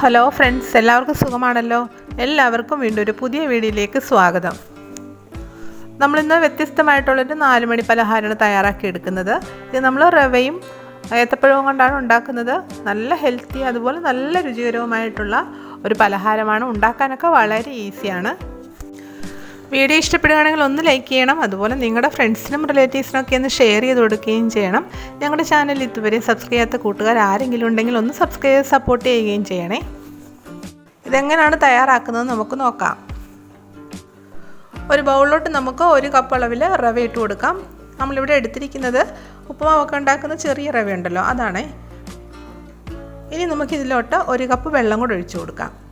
Hello friends എല്ലാവർക്കും സുഖമാണല്ലോ? എല്ലാവർക്കും വീണ്ടും ഒരു പുതിയ വീഡിയോയിലേക്ക് സ്വാഗതം. നമ്മളിന്ന് വ്യത്യസ്തമായിട്ടുള്ളൊരു നാല് മണി പലഹാരമാണ് തയ്യാറാക്കി എടുക്കുന്നത് ഇത് നമ്മൾ റവയും ഏത്തപ്പഴവും കൊണ്ടാണ് ഉണ്ടാക്കുന്നത്. നല്ല ഹെൽത്തി അതുപോലെ നല്ല രുചികരവുമായിട്ടുള്ള ഒരു പലഹാരമാണ്. ഉണ്ടാക്കാനൊക്കെ വളരെ ഈസിയാണ്. വീഡിയോ ഇഷ്ടപ്പെടുകയാണെങ്കിൽ ഒന്ന് ലൈക്ക് ചെയ്യണം. അതുപോലെ നിങ്ങളുടെ ഫ്രണ്ട്സിനും റിലേറ്റീവ്സിനൊക്കെ ഒന്ന് ഷെയർ ചെയ്ത് കൊടുക്കുകയും ചെയ്യണം. ഞങ്ങളുടെ ചാനൽ ഇതുവരെ സബ്സ്ക്രൈബ് ചെയ്യാത്ത കൂട്ടുകാർ ആരെങ്കിലും ഉണ്ടെങ്കിൽ ഒന്ന് സബ്സ്ക്രൈബ് സപ്പോർട്ട് ചെയ്യുകയും ചെയ്യണേ. ഇതെങ്ങനെയാണ് തയ്യാറാക്കുന്നത് നമുക്ക് നോക്കാം. ഒരു ബൗളിലോട്ട് നമുക്ക് ഒരു കപ്പ് അളവിൽ റവ ഇട്ട് കൊടുക്കാം. നമ്മളിവിടെ എടുത്തിരിക്കുന്നത് ഉപ്പുമാവൊക്കെ ഉണ്ടാക്കുന്ന ചെറിയ റവ ഉണ്ടല്ലോ അതാണേ. ഇനി നമുക്കിതിലോട്ട് ഒരു കപ്പ് വെള്ളം കൂടെ ഒഴിച്ചു കൊടുക്കാം.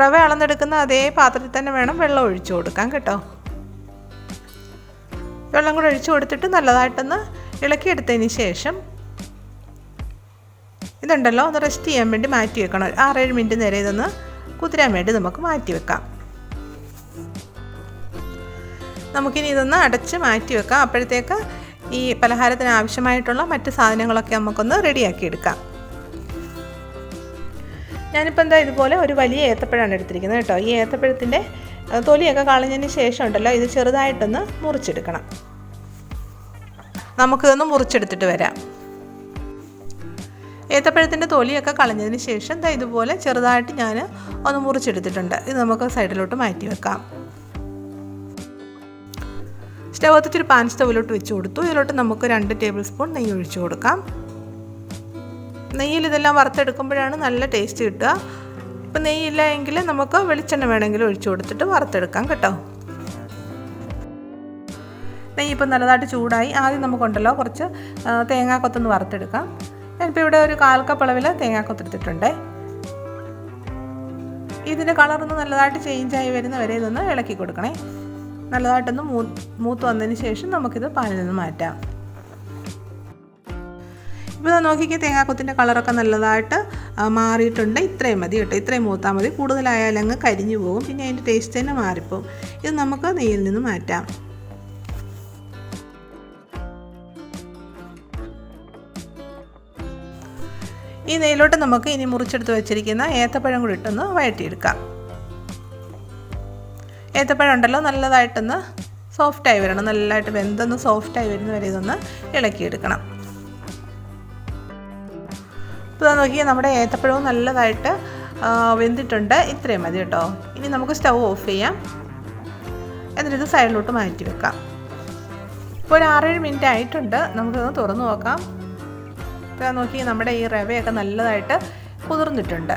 റവ അളന്നെടുക്കുന്ന അതേ പാത്രത്തിൽ തന്നെ വേണം വെള്ളം ഒഴിച്ചു കൊടുക്കാൻ കേട്ടോ. വെള്ളം കൂടെ ഒഴിച്ചു കൊടുത്തിട്ട് നല്ലതായിട്ടൊന്ന് ഇളക്കിയെടുത്തതിന് ശേഷം ഇതുണ്ടല്ലോ ഒന്ന് റെസ്റ്റ് ചെയ്യാൻ വേണ്ടി മാറ്റി വെക്കണം. ആറേഴ് മിനിറ്റ് നേരെ ഇതൊന്ന് കുതിരാൻ വേണ്ടി നമുക്ക് മാറ്റി വെക്കാം. നമുക്കിനി ഇതൊന്ന് അടച്ച് മാറ്റി വെക്കാം. അപ്പോഴത്തേക്ക് ഈ പലഹാരത്തിന് ആവശ്യമായിട്ടുള്ള മറ്റ് സാധനങ്ങളൊക്കെ നമുക്കൊന്ന് റെഡിയാക്കി എടുക്കാം. ഞാനിപ്പോൾ എന്താ ഇതുപോലെ ഒരു വലിയ ഏത്തപ്പഴമാണ് എടുത്തിരിക്കുന്നത് കേട്ടോ. ഈ ഏത്തപ്പഴത്തിന്റെ തൊലിയൊക്കെ കളഞ്ഞതിന് ശേഷം ഉണ്ടല്ലോ ഇത് ചെറുതായിട്ടൊന്ന് മുറിച്ചെടുക്കണം. നമുക്കിതൊന്ന് മുറിച്ചെടുത്തിട്ട് വരാം. ഏത്തപ്പഴത്തിന്റെ തൊലിയൊക്കെ കളഞ്ഞതിന് ശേഷം ദാ ഇതുപോലെ ചെറുതായിട്ട് ഞാൻ ഒന്ന് മുറിച്ചെടുത്തിട്ടുണ്ട്. ഇത് നമുക്ക് സൈഡിലോട്ട് മാറ്റി വെക്കാം. സ്റ്റവ് കത്തിച്ചൊരു പാൻ സ്റ്റവിലോട്ട് വെച്ച് കൊടുത്തു. ഇതിലോട്ട് നമുക്ക് രണ്ട് ടേബിൾ സ്പൂൺ നെയ്യ് ഒഴിച്ചു കൊടുക്കാം. നെയ്യിൽ ഇതെല്ലാം വറുത്തെടുക്കുമ്പോഴാണ് നല്ല ടേസ്റ്റ് കിട്ടുക. ഇപ്പം നെയ്യില്ല എങ്കിൽ നമുക്ക് വെളിച്ചെണ്ണ വേണമെങ്കിൽ ഒഴിച്ചു കൊടുത്തിട്ട് വറുത്തെടുക്കാം കേട്ടോ. നെയ്യ് ഇപ്പം നല്ലതായിട്ട് ചൂടായി. ആദ്യം നമുക്കുണ്ടല്ലോ കുറച്ച് തേങ്ങാക്കൊത്തൊന്ന് വറുത്തെടുക്കാം. ഞാനിപ്പോൾ ഇവിടെ ഒരു കാൽക്കപ്പളവിൽ തേങ്ങാക്കൊത്തെടുത്തിട്ടുണ്ട് ഇതിന്റെ കളറൊന്ന് നല്ലതായിട്ട് ചേഞ്ചായി വരുന്ന വരെ ഇതൊന്ന് ഇളക്കി കൊടുക്കണേ. നല്ലതായിട്ടൊന്ന് മൂ മൂത്ത് വന്നതിന് ശേഷം നമുക്കിത് പാലിൽ നിന്ന് മാറ്റാം. ഇപ്പോൾ നോക്കിക്കേ തേങ്ങാക്കൊത്തിന്റെ കളറൊക്കെ നല്ലതായിട്ട് മാറിയിട്ടുണ്ട്. ഇത്രയും മതി കേട്ടോ. ഇത്രയും മൂത്താൽ മതി. കൂടുതലായാലും അങ്ങ് കരിഞ്ഞു പോകും. പിന്നെ അതിന്റെ ടേസ്റ്റ് തന്നെ മാറിപ്പോവും. ഇത് നമുക്ക് നെയ്യിൽ നിന്ന് മാറ്റാം. ഈ നെയ്യിലോട്ട് നമുക്ക് ഇനി മുറിച്ചെടുത്ത് വെച്ചിരിക്കുന്ന ഏത്തപ്പഴം കൂടി ഇട്ടൊന്ന് വഴറ്റിയെടുക്കാം. ഏത്തപ്പഴം ഉണ്ടല്ലോ നല്ലതായിട്ടൊന്ന് സോഫ്റ്റായി വരണം. നല്ലതായിട്ട് വെന്തൊന്ന് സോഫ്റ്റായി വരുന്ന വരെ ഇതൊന്ന് ഇളക്കിയെടുക്കണം. ഇപ്പോൾ നോക്കിയാൽ നമ്മുടെ ഏത്തപ്പഴവും നല്ലതായിട്ട് വെന്തിട്ടുണ്ട്. ഇത്രയും മതി കേട്ടോ. ഇനി നമുക്ക് സ്റ്റൗ ഓഫ് ചെയ്യാം. എന്നിട്ട് ഇത് സൈഡിലോട്ട് മാറ്റി വെക്കാം. ഇപ്പോൾ ഒരു ആറേഴ് മിനിറ്റ് ആയിട്ടുണ്ട്. നമുക്കൊന്ന് തുറന്നു നോക്കാം. ഇതാ നോക്കി നമ്മുടെ ഈ റവയൊക്കെ നല്ലതായിട്ട് കുതിർന്നിട്ടുണ്ട്.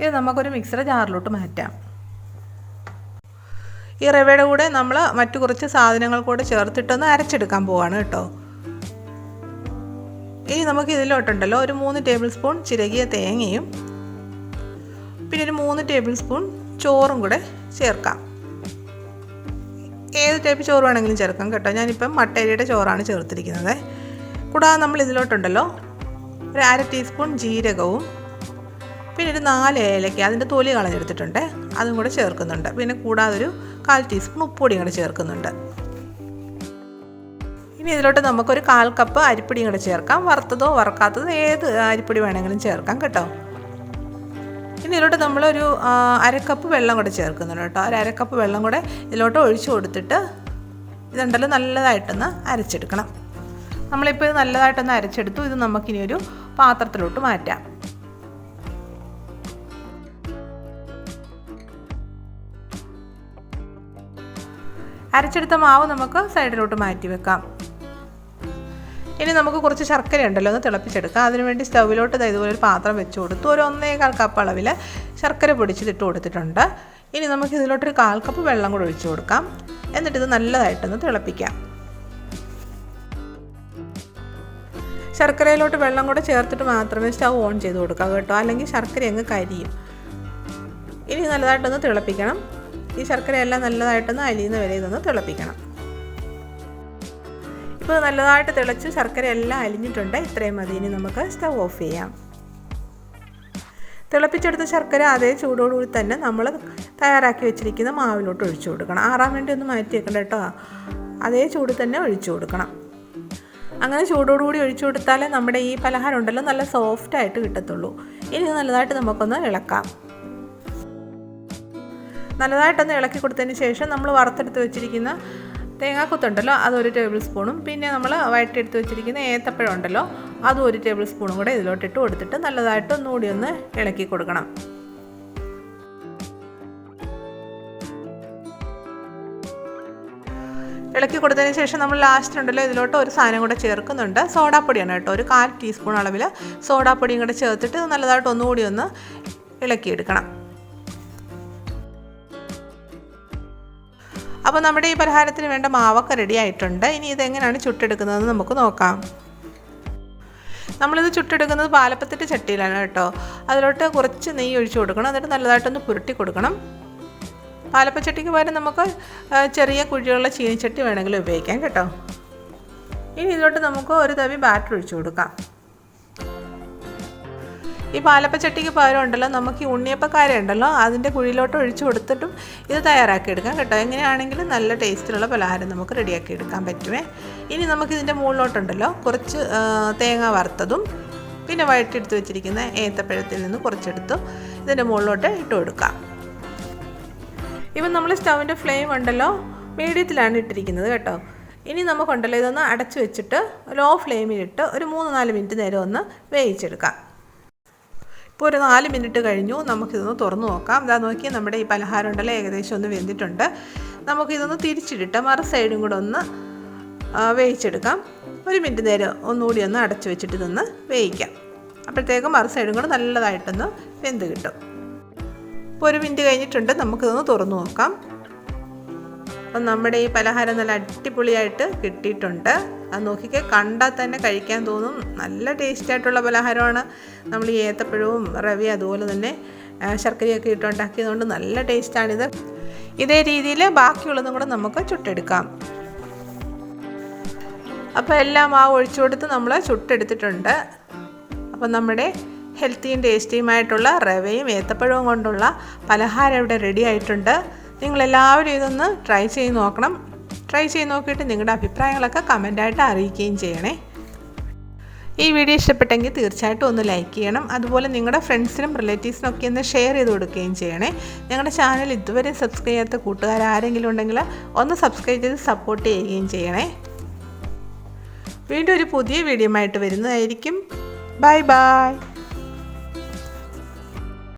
ഇത് നമുക്കൊരു മിക്സർ ജാറിലോട്ട് മാറ്റാം. ഈ റവയുടെ കൂടെ നമ്മൾ മറ്റു കുറച്ച് സാധനങ്ങൾ കൂടെ ചേർത്തിട്ടൊന്ന് അരച്ചെടുക്കാൻ പോവാണ് കേട്ടോ. ഇനി നമുക്ക് ഇതിലോട്ടുണ്ടല്ലോ. ഒരു മൂന്ന് ടേബിൾ സ്പൂൺ ചിരകിയ തേങ്ങയും പിന്നെ ഒരു മൂന്ന് ടേബിൾ സ്പൂൺ ചോറും കൂടെ ചേർക്കാം. ഏത് ടൈപ്പ് ചോറ് വേണമെങ്കിലും ചേർക്കാം കേട്ടോ. ഞാനിപ്പം മട്ടേരിയുടെ ചോറാണ് ചേർത്തിരിക്കുന്നത്. കൂടാതെ നമ്മൾ ഇതിലോട്ടുണ്ടല്ലോ ഒരു അര ടീസ്പൂൺ ജീരകവും പിന്നെ ഒരു നാല് ഏലക്ക അതിന്റെ തൊലി കളഞ്ഞെടുത്തിട്ടുണ്ട്. അതും കൂടെ ചേർക്കുന്നുണ്ട്. പിന്നെ കൂടാതെ ഒരു കാൽ ടീസ്പൂൺ ഉപ്പുപൊടിയും കൂടെ ചേർക്കുന്നുണ്ട്. ഇനി ഇതിലോട്ട് നമുക്കൊരു കാൽ കപ്പ് അരിപ്പൊടിയും കൂടെ ചേർക്കാം. വറുത്തതോ വറുക്കാത്തതോ ഏത് അരിപ്പൊടി വേണമെങ്കിലും ചേർക്കാം കേട്ടോ. ഇനി ഇതിലോട്ട് നമ്മളൊരു അരക്കപ്പ് വെള്ളം കൂടെ ചേർക്കുന്നുണ്ട് കേട്ടോ. ഒരു അരക്കപ്പ് വെള്ളം കൂടെ ഇതിലോട്ട് ഒഴിച്ചു കൊടുത്തിട്ട് ഇതുണ്ടല്ലോ നല്ലതായിട്ടൊന്ന് അരച്ചെടുക്കണം. നമ്മളിപ്പോൾ ഇത് നല്ലതായിട്ടൊന്ന് അരച്ചെടുത്തു. ഇത് നമുക്കിനി ഒരു പാത്രത്തിലോട്ട് മാറ്റാം. അരച്ചെടുത്ത മാവ് നമുക്ക് സൈഡിലോട്ട് മാറ്റി വെക്കാം. ഇനി നമുക്ക് കുറച്ച് ശർക്കര ഉണ്ടല്ലോ ഒന്ന് തിളപ്പിച്ചെടുക്കാം. അതിനുവേണ്ടി സ്റ്റൗവിലോട്ട് ഇതുപോലെ ഒരു പാത്രം വെച്ച് കൊടുത്തു. ഒരു ഒന്നേകാൽ കപ്പ് അളവിൽ ശർക്കര പൊടിച്ചിട്ട് കൊടുത്തിട്ടുണ്ട്. ഇനി നമുക്ക് ഇതിലോട്ടൊരു കാൽ കപ്പ് വെള്ളം കൂടെ ഒഴിച്ചു കൊടുക്കാം. എന്നിട്ട് ഇത് നല്ലതായിട്ടൊന്ന് തിളപ്പിക്കാം. ശർക്കരയിലോട്ട് വെള്ളം കൂടെ ചേർത്തിട്ട് മാത്രമേ സ്റ്റൗ ഓൺ ചെയ്ത് കൊടുക്കാം കേട്ടോ. അല്ലെങ്കിൽ ശർക്കര അങ്ങ് കരിയും. ഇനി നല്ലതായിട്ടൊന്ന് തിളപ്പിക്കണം. ഈ ശർക്കരയെല്ലാം നല്ലതായിട്ടൊന്ന് അലിയുന്ന വരെ ഇതൊന്ന് തിളപ്പിക്കണം. ഇപ്പോൾ നല്ലതായിട്ട് തിളച്ച് ശർക്കര എല്ലാം അലിഞ്ഞിട്ടുണ്ട്. ഇത്രയും മതി. ഇനി നമുക്ക് സ്റ്റവ് ഓഫ് ചെയ്യാം. തിളപ്പിച്ചെടുത്ത ശർക്കര അതേ ചൂടോടുകൂടി തന്നെ നമ്മൾ തയ്യാറാക്കി വെച്ചിരിക്കുന്ന മാവിലോട്ട് ഒഴിച്ചു കൊടുക്കണം. ആറാൻ വേണ്ടി ഒന്ന് മാറ്റി വെക്കണം കേട്ടോ. അതേ ചൂട് തന്നെ ഒഴിച്ചു കൊടുക്കണം. അങ്ങനെ ചൂടോടുകൂടി ഒഴിച്ചു കൊടുത്താലേ നമ്മുടെ ഈ പലഹാരം ഉണ്ടല്ലോ നല്ല സോഫ്റ്റായിട്ട് കിട്ടത്തുള്ളൂ. ഇനി നല്ലതായിട്ട് നമുക്കൊന്ന് ഇളക്കാം. നല്ലതായിട്ടൊന്ന് ഇളക്കി കൊടുത്തതിന് ശേഷം നമ്മൾ വറുത്തെടുത്ത് വെച്ചിരിക്കുന്ന തേങ്ങാക്കൊത്തുണ്ടല്ലോ അതൊരു ടേബിൾ സ്പൂണും പിന്നെ നമ്മൾ വഴറ്റിയെടുത്ത് വെച്ചിരിക്കുന്ന ഏത്തപ്പഴം ഉണ്ടല്ലോ അതും ഒരു ടേബിൾ സ്പൂണും കൂടെ ഇതിലോട്ടിട്ട് കൊടുത്തിട്ട് നല്ലതായിട്ട് ഒന്നുകൂടി ഒന്ന് ഇളക്കി കൊടുക്കണം. ഇളക്കി കൊടുത്തതിന് ശേഷം നമ്മൾ ലാസ്റ്റ് ഉണ്ടല്ലോ ഇതിലോട്ട് ഒരു സാധനം കൂടെ ചേർക്കുന്നുണ്ട്. സോഡാപ്പൊടിയാണ് കേട്ടോ ഒരു കാൽ ടീസ്പൂൺ അളവിൽ സോഡാപ്പൊടിയും കൂടെ ചേർത്തിട്ട് നല്ലതായിട്ട് ഒന്നുകൂടി ഒന്ന് ഇളക്കിയെടുക്കണം. അപ്പോൾ നമ്മുടെ ഈ പലഹാരത്തിന് വേണ്ട മാവൊക്കെ റെഡി ആയിട്ടുണ്ട്. ഇനി ഇതെങ്ങനെയാണ് ചുട്ടെടുക്കുന്നതെന്ന് നമുക്ക് നോക്കാം. നമ്മളിത് ചുട്ടെടുക്കുന്നത് പാലപ്പത്തിന്റെ ചട്ടിയിലാണ് കേട്ടോ. അതിലോട്ട് കുറച്ച് നെയ്യ് ഒഴിച്ചു കൊടുക്കണം. എന്നിട്ട് നല്ലതായിട്ടൊന്ന് പുരട്ടി കൊടുക്കണം. പാലപ്പച്ചട്ടിക്ക് പകരം നമുക്ക് ചെറിയ കുഴിയുള്ള ചീനിച്ചട്ടി വേണമെങ്കിൽ ഉപയോഗിക്കാം കേട്ടോ. ഇനി ഇതിലോട്ട് നമുക്ക് ഒരു തവി ബാറ്റർ ഒഴിച്ചു കൊടുക്കാം. ഈ പാലപ്പച്ചട്ടിക്ക് പകരം ഉണ്ടല്ലോ നമുക്ക് ഈ ഉണ്ണിയപ്പക്കാര ഉണ്ടല്ലോ അതിന്റെ കുഴിയിലോട്ട് ഒഴിച്ചു കൊടുത്തിട്ടും ഇത് തയ്യാറാക്കി എടുക്കാം കേട്ടോ. എങ്ങനെയാണെങ്കിലും നല്ല ടേസ്റ്റിലുള്ള പലഹാരം നമുക്ക് റെഡിയാക്കി എടുക്കാൻ പറ്റുമേ ഇനി നമുക്ക് ഇതിന്റെ മുകളിലോട്ടുണ്ടല്ലോ കുറച്ച് തേങ്ങ വറുത്തതും പിന്നെ വഴറ്റിയെടുത്ത് വെച്ചിരിക്കുന്ന ഏത്തപ്പഴത്തിൽ നിന്ന് കുറച്ചെടുത്ത് ഇതിന്റെ മുകളിലോട്ട് ഇട്ട് കൊടുക്കാം. ഇപ്പം നമ്മൾ സ്റ്റൗവിന്റെ ഫ്ലെയിം ഉണ്ടല്ലോ മീഡിയത്തിലാണ് ഇട്ടിരിക്കുന്നത് കേട്ടോ. ഇനി നമുക്കുണ്ടല്ലോ ഇതൊന്ന് അടച്ചു വെച്ചിട്ട് ലോ ഫ്ലെയിമിലിട്ട് ഒരു മൂന്ന് നാല് മിനിറ്റ് നേരം ഒന്ന് വേവിച്ചെടുക്കാം. ഇപ്പോൾ ഒരു നാല് മിനിറ്റ് കഴിഞ്ഞു. നമുക്കിതൊന്ന് തുറന്നു നോക്കാം. ഇതാ നോക്കി നമ്മുടെ ഈ പലഹാരം ഉണ്ടല്ലോ? ഏകദേശം ഒന്ന് വെന്തിട്ടുണ്ട്. നമുക്കിതൊന്ന് തിരിച്ചിട്ടിട്ട് മറു സൈഡും കൂടെ ഒന്ന് വേവിച്ചെടുക്കാം. ഒരു മിനിറ്റ് നേരം ഒന്നുകൂടി ഒന്ന് അടച്ചു വെച്ചിട്ട് ഇതൊന്ന് വേവിക്കാം. അപ്പോഴത്തേക്കും മറു സൈഡും കൂടെ നല്ലതായിട്ടൊന്ന് വെന്ത് കിട്ടും. ഇപ്പോൾ ഒരു മിനിറ്റ് കഴിഞ്ഞിട്ടുണ്ട്. നമുക്കിതൊന്ന് തുറന്നു നോക്കാം. അപ്പം നമ്മുടെ ഈ പലഹാരം നല്ല അടിപൊളിയായിട്ട് കിട്ടിയിട്ടുണ്ട്. അത് നോക്കിക്കേ കണ്ടാൽ തന്നെ കഴിക്കാൻ തോന്നും. നല്ല ടേസ്റ്റ് ആയിട്ടുള്ള പലഹാരമാണ്. നമ്മൾ ഈ ഏത്തപ്പഴവും റവി അതുപോലെ തന്നെ ശർക്കരയൊക്കെ ഇട്ടുണ്ടാക്കിയതുകൊണ്ട് നല്ല ടേസ്റ്റാണിത് ഇതേ രീതിയിൽ ബാക്കിയുള്ളതും കൂടെ നമുക്ക് ചുട്ടെടുക്കാം. അപ്പോൾ എല്ലാം ആ ഒഴിച്ചു കൊടുത്ത് നമ്മൾ ചുട്ടെടുത്തിട്ടുണ്ട്. അപ്പം നമ്മുടെ ഹെൽത്തിയും ടേസ്റ്റിയുമായിട്ടുള്ള റവയും ഏത്തപ്പഴവും കൊണ്ടുള്ള പലഹാരം ഇവിടെ റെഡി ആയിട്ടുണ്ട്. നിങ്ങളെല്ലാവരും ഇതൊന്ന് ട്രൈ ചെയ്ത് നോക്കണം. ട്രൈ ചെയ്ത് നോക്കിയിട്ട് നിങ്ങളുടെ അഭിപ്രായങ്ങളൊക്കെ കമന്റായിട്ട് അറിയിക്കുകയും ചെയ്യണേ. ഈ വീഡിയോ ഇഷ്ടപ്പെട്ടെങ്കിൽ തീർച്ചയായിട്ടും ഒന്ന് ലൈക്ക് ചെയ്യണം. അതുപോലെ നിങ്ങളുടെ ഫ്രണ്ട്സിനും റിലേറ്റീവ്സിനും ഒക്കെ ഒന്ന് ഷെയർ ചെയ്ത് കൊടുക്കുകയും ചെയ്യണേ. ഞങ്ങളുടെ ചാനൽ ഇതുവരെ സബ്സ്ക്രൈബ് ചെയ്യാത്ത കൂട്ടുകാർ ആരെങ്കിലും ഉണ്ടെങ്കിൽ ഒന്ന് സബ്സ്ക്രൈബ് ചെയ്ത് സപ്പോർട്ട് ചെയ്യുകയും ചെയ്യണേ. വീണ്ടും ഒരു പുതിയ വീഡിയോ ആയിട്ട് വരുന്നതായിരിക്കും. Bye bye